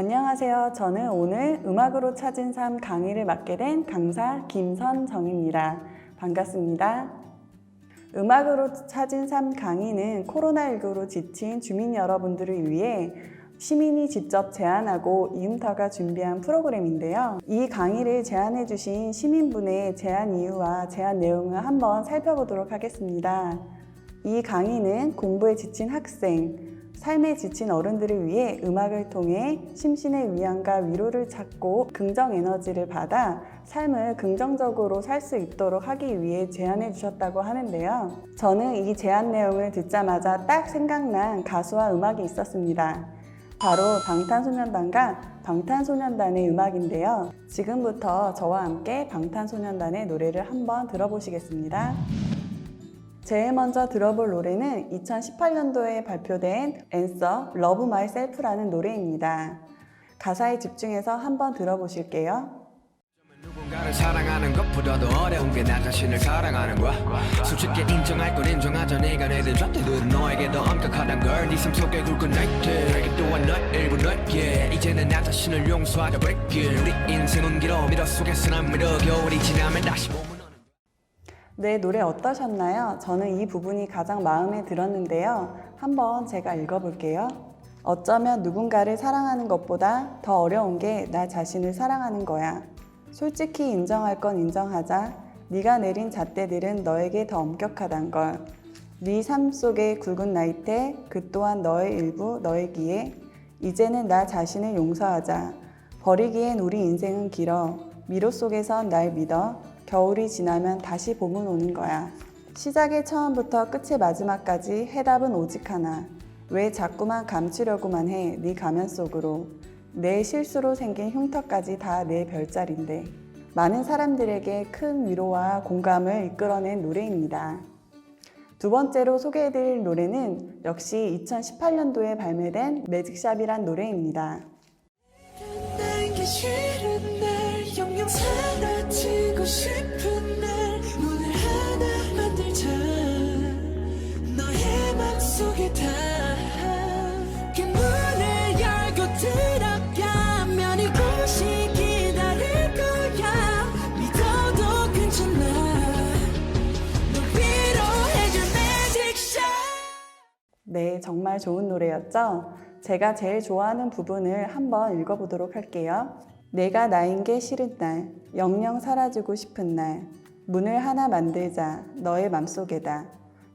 안녕하세요. 저는 오늘 음악으로 찾은 삶 강의를 맡게 된 강사 김선정입니다. 반갑습니다. 음악으로 찾은 삶 강의는 코로나19로 지친 주민 여러분들을 위해 시민이 직접 제안하고 이음터가 준비한 프로그램인데요. 이 강의를 제안해 주신 시민분의 제안 이유와 제안 내용을 한번 살펴보도록 하겠습니다. 이 강의는 공부에 지친 학생, 삶에 지친 어른들을 위해 음악을 통해 심신의 위안과 위로를 찾고 긍정 에너지를 받아 삶을 긍정적으로 살 수 있도록 하기 위해 제안해 주셨다고 하는데요. 저는 이 제안 내용을 듣자마자 딱 생각난 가수와 음악이 있었습니다. 바로 방탄소년단과 방탄소년단의 음악인데요. 지금부터 저와 함께 방탄소년단의 노래를 한번 들어보시겠습니다. 제일 먼저 들어볼 노래는 2018년도에 발표된 앤서 Love Myself라는 노래입니다. 가사에 집중해서 한번 들어보실게요. 누군가를 사랑하는 것보다도 어려운 게 나 자신을 사랑하는 거야. 솔직히 인정할 건 인정하자. 네가 내든 잣대들은 너에게 더 엄격하단 걸네 삶 속에 굵은 나이트 알게 또한 널 일부 넓게. 이제는 나 자신을 용서하자. Break it. 우리 인생은 길어. 미러 속에서 난 미러 겨울이 지나면 다시 오는 네, 노래 어떠셨나요? 저는 이 부분이 가장 마음에 들었는데요. 한번 제가 읽어볼게요. 어쩌면 누군가를 사랑하는 것보다 더 어려운 게 나 자신을 사랑하는 거야. 솔직히 인정할 건 인정하자. 네가 내린 잣대들은 너에게 더 엄격하단 걸. 네 삶 속의 굵은 나이테 그 또한 너의 일부 너이기에 이제는 나 자신을 용서하자. 버리기엔 우리 인생은 길어. 미로 속에선 날 믿어. 겨울이 지나면 다시 봄은 오는 거야. 시작의 처음부터 끝의 마지막까지 해답은 오직 하나. 왜 자꾸만 감추려고만 해, 네 가면 속으로. 내 실수로 생긴 흉터까지 다 내 별자리인데. 많은 사람들에게 큰 위로와 공감을 이끌어낸 노래입니다. 두 번째로 소개해드릴 노래는 역시 2018년도에 발매된 매직샵이란 노래입니다. 네, 정말 좋은 노래였죠? 제가 제일 좋아하는 부분을 한번 읽어보도록 할게요. 내가 나인 게 싫은 날, 영영 사라지고 싶은 날, 문을 하나 만들자, 너의 맘속에다.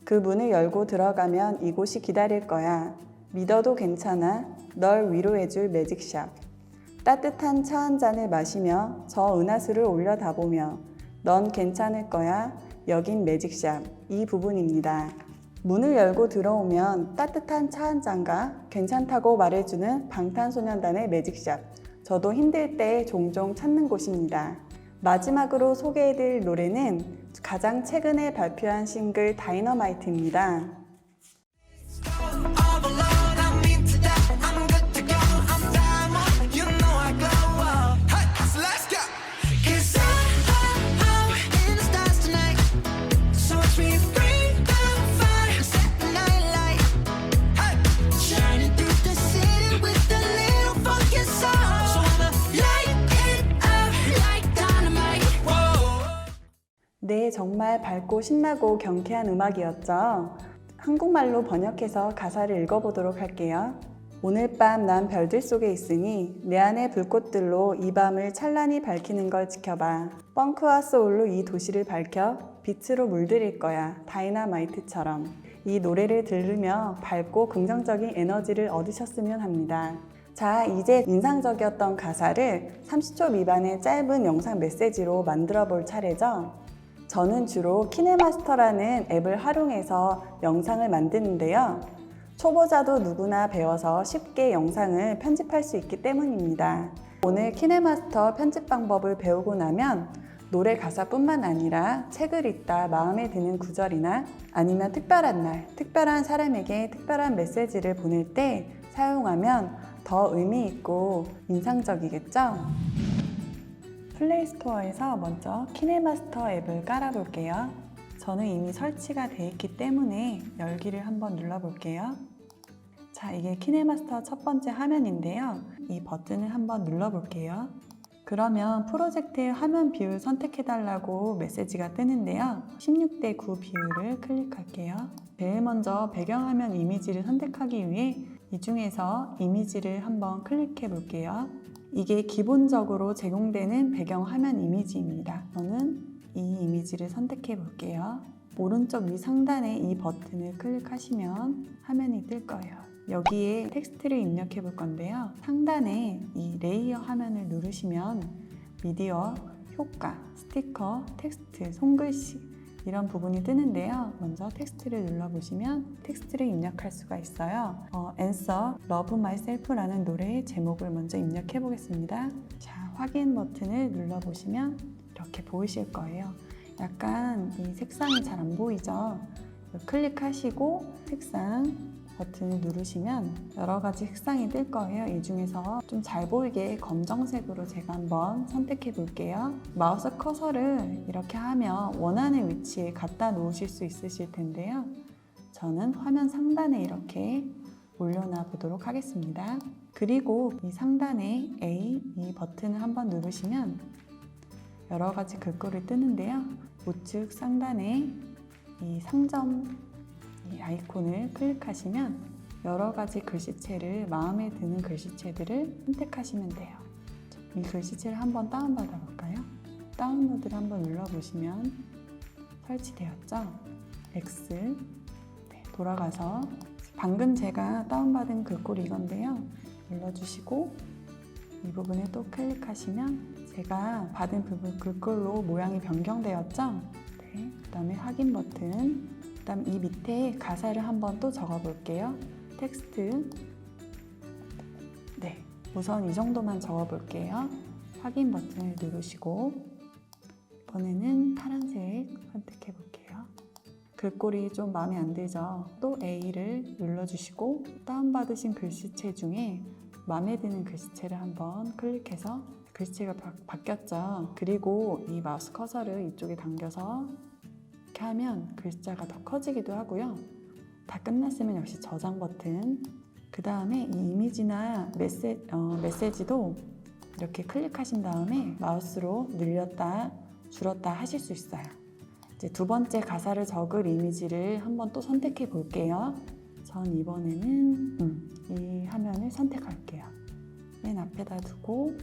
그 문을 열고 들어가면 이곳이 기다릴 거야. 믿어도 괜찮아. 널 위로해줄 매직샵. 따뜻한 차 한 잔을 마시며 저 은하수를 올려다보며 넌 괜찮을 거야. 여긴 매직샵. 이 부분입니다. 문을 열고 들어오면 따뜻한 차 한 잔과 괜찮다고 말해주는 방탄소년단의 매직샵. 저도 힘들 때 종종 찾는 곳입니다. 마지막으로 소개해드릴 노래는 가장 최근에 발표한 싱글 다이너마이트입니다. 네, 정말 밝고 신나고 경쾌한 음악이었죠. 한국말로 번역해서 가사를 읽어보도록 할게요. 오늘 밤 난 별들 속에 있으니 내 안의 불꽃들로 이 밤을 찬란히 밝히는 걸 지켜봐. 펑크와 소울로 이 도시를 밝혀 빛으로 물들일 거야. 다이나마이트처럼. 이 노래를 들으며 밝고 긍정적인 에너지를 얻으셨으면 합니다. 자, 이제 인상적이었던 가사를 30초 미만의 짧은 영상 메시지로 만들어 볼 차례죠. 저는 주로 키네마스터라는 앱을 활용해서 영상을 만드는데요. 초보자도 누구나 배워서 쉽게 영상을 편집할 수 있기 때문입니다. 오늘 키네마스터 편집 방법을 배우고 나면 노래 가사뿐만 아니라 책을 읽다 마음에 드는 구절이나 아니면 특별한 날, 특별한 사람에게 특별한 메시지를 보낼 때 사용하면 더 의미 있고 인상적이겠죠? 플레이스토어에서 먼저 키네마스터 앱을 깔아볼게요. 저는 이미 설치가 되어 있기 때문에 열기를 한번 눌러볼게요. 자, 이게 키네마스터 첫 번째 화면인데요. 이 버튼을 한번 눌러볼게요. 그러면 프로젝트의 화면 비율 선택해달라고 메시지가 뜨는데요. 16대 9 비율을 클릭할게요. 제일 먼저 배경화면 이미지를 선택하기 위해 이 중에서 이미지를 한번 클릭해 볼게요. 이게 기본적으로 제공되는 배경 화면 이미지입니다. 저는 이 이미지를 선택해 볼게요. 오른쪽 위 상단에 이 버튼을 클릭하시면 화면이 뜰 거예요. 여기에 텍스트를 입력해 볼 건데요. 상단에 이 레이어 화면을 누르시면 미디어, 효과, 스티커, 텍스트, 손글씨 이런 부분이 뜨는데요. 먼저 텍스트를 눌러보시면 텍스트를 입력할 수가 있어요. 어, Answer, Love Myself라는 노래의 제목을 먼저 입력해 보겠습니다. 자, 확인 버튼을 눌러보시면 이렇게 보이실 거예요. 약간 이 색상이 잘 안 보이죠? 클릭하시고 색상 버튼을 누르시면 여러 가지 색상이 뜰 거예요. 이 중에서 좀 잘 보이게 검정색으로 제가 한번 선택해 볼게요. 마우스 커서를 이렇게 하면 원하는 위치에 갖다 놓으실 수 있으실 텐데요. 저는 화면 상단에 이렇게 올려놔 보도록 하겠습니다. 그리고 이 상단에 A 이 버튼을 한번 누르시면 여러 가지 글꼴이 뜨는데요. 우측 상단에 이 상점 이 아이콘을 클릭하시면 여러 가지 글씨체를 마음에 드는 글씨체들을 선택하시면 돼요. 이 글씨체를 한번 다운받아 볼까요? 다운로드를 한번 눌러보시면 설치되었죠? X 네, 돌아가서 방금 제가 다운받은 글꼴이 이건데요. 눌러주시고 이 부분을 또 클릭하시면 제가 받은 부분 글꼴로 모양이 변경되었죠? 네, 그 다음에 확인 버튼 그 다음 이 밑에 가사를 한번 또 적어 볼게요. 텍스트 네, 우선 이 정도만 적어 볼게요. 확인 버튼을 누르시고 이번에는 파란색 선택해 볼게요. 글꼴이 좀 마음에 안 들죠? 또 A를 눌러주시고 다운받으신 글씨체 중에 마음에 드는 글씨체를 한번 클릭해서 글씨체가 바, 바뀌었죠. 그리고 이 마우스 커서를 이쪽에 당겨서 하면 글자가 더 커지기도 하고요. 다 끝났으면 역시 저장 버튼. 그 다음에 이 이미지나 메시, 어, 메시지도 이렇게 클릭하신 다음에 마우스로 늘렸다, 줄었다 하실 수 있어요. 이제 두 번째 가사를 적을 이미지를 한번 또 선택해 볼게요. 전 이번에는 음, 이 화면을 선택할게요. 맨 앞에다 두고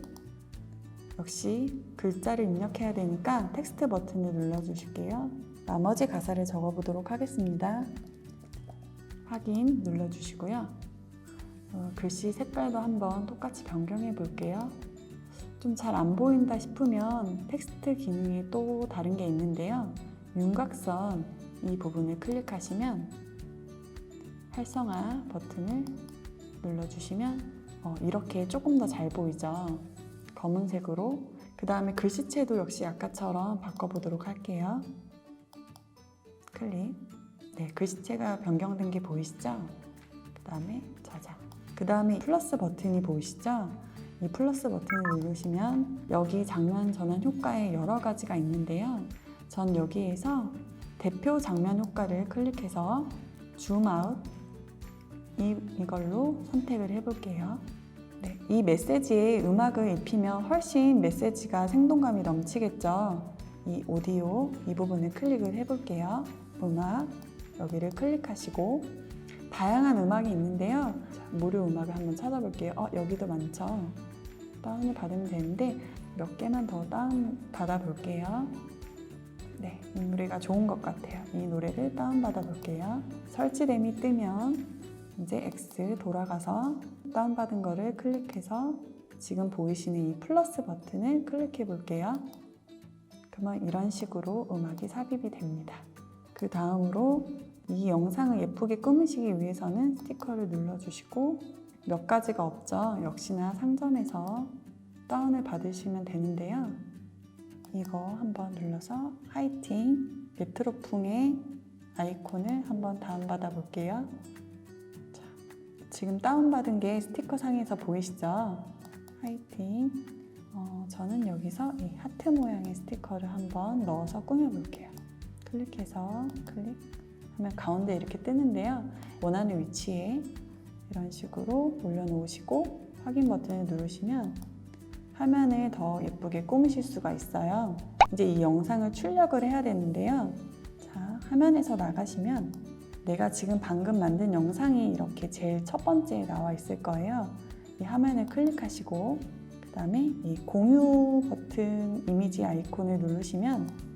역시 글자를 입력해야 되니까 텍스트 버튼을 눌러주실게요. 나머지 가사를 적어보도록 하겠습니다. 확인 눌러주시고요. 어, 글씨 색깔도 한번 똑같이 변경해 볼게요. 좀 잘 안 보인다 싶으면 텍스트 기능이 또 다른 게 있는데요. 윤곽선 이 부분을 클릭하시면 활성화 버튼을 눌러주시면 어, 이렇게 조금 더 잘 보이죠. 검은색으로 그 다음에 글씨체도 역시 아까처럼 바꿔보도록 할게요. 클릭. 네, 글씨체가 변경된 게 보이시죠? 그 다음에 저장. 그 다음에 플러스 버튼이 보이시죠? 이 플러스 버튼을 누르시면 여기 장면 전환 효과에 여러 가지가 있는데요. 전 여기에서 대표 장면 효과를 클릭해서 줌 아웃 이, 이걸로 선택을 해볼게요. 네, 이 메시지에 음악을 입히면 훨씬 메시지가 생동감이 넘치겠죠. 이 오디오 이 부분을 클릭을 해볼게요. 음악 여기를 클릭하시고 다양한 음악이 있는데요. 자, 무료 음악을 한번 찾아볼게요. 어, 여기도 많죠. 다운을 받으면 되는데 몇 개만 더 다운 받아 볼게요. 네, 이 노래가 좋은 것 같아요. 이 노래를 다운 받아 볼게요. 설치됨이 뜨면 이제 X 돌아가서 다운받은 거를 클릭해서 지금 보이시는 이 플러스 버튼을 클릭해 볼게요. 그러면 이런 식으로 음악이 삽입이 됩니다. 그 다음으로 이 영상을 예쁘게 꾸미시기 위해서는 스티커를 눌러주시고 몇 가지가 없죠. 역시나 상점에서 다운을 받으시면 되는데요. 이거 한번 눌러서 화이팅 레트로풍의 아이콘을 한번 다운받아 볼게요. 자, 지금 다운받은 게 스티커 상에서 보이시죠? 화이팅. 어, 저는 여기서 이 하트 모양의 스티커를 한번 넣어서 꾸며볼게요. 클릭해서 클릭하면 가운데 이렇게 뜨는데요. 원하는 위치에 이런 식으로 올려놓으시고 확인 버튼을 누르시면 화면을 더 예쁘게 꾸미실 수가 있어요. 이제 이 영상을 출력을 해야 되는데요. 자, 화면에서 나가시면 내가 지금 방금 만든 영상이 이렇게 제일 첫 번째에 나와 있을 거예요. 이 화면을 클릭하시고 그 다음에 이 공유 버튼 이미지 아이콘을 누르시면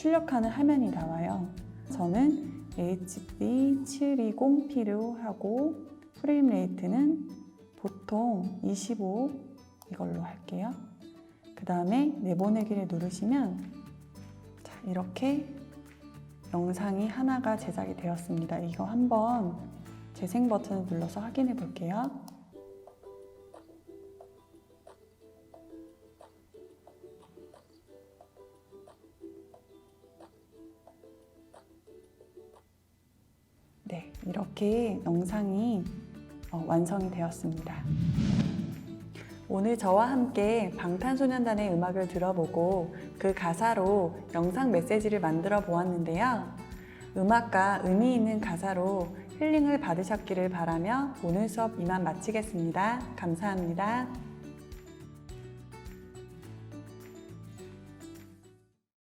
출력하는 화면이 나와요. 저는 HB720 필요하고 프레임 레이트는 보통 25 이걸로 할게요. 그 다음에 내보내기를 누르시면 자, 이렇게 영상이 하나가 제작이 되었습니다. 이거 한번 재생 버튼을 눌러서 확인해 볼게요. 이렇게 영상이 어, 완성이 되었습니다. 오늘 저와 함께 방탄소년단의 음악을 들어보고 그 가사로 영상 메시지를 만들어 보았는데요. 음악과 의미 있는 가사로 힐링을 받으셨기를 바라며 오늘 수업 이만 마치겠습니다. 감사합니다.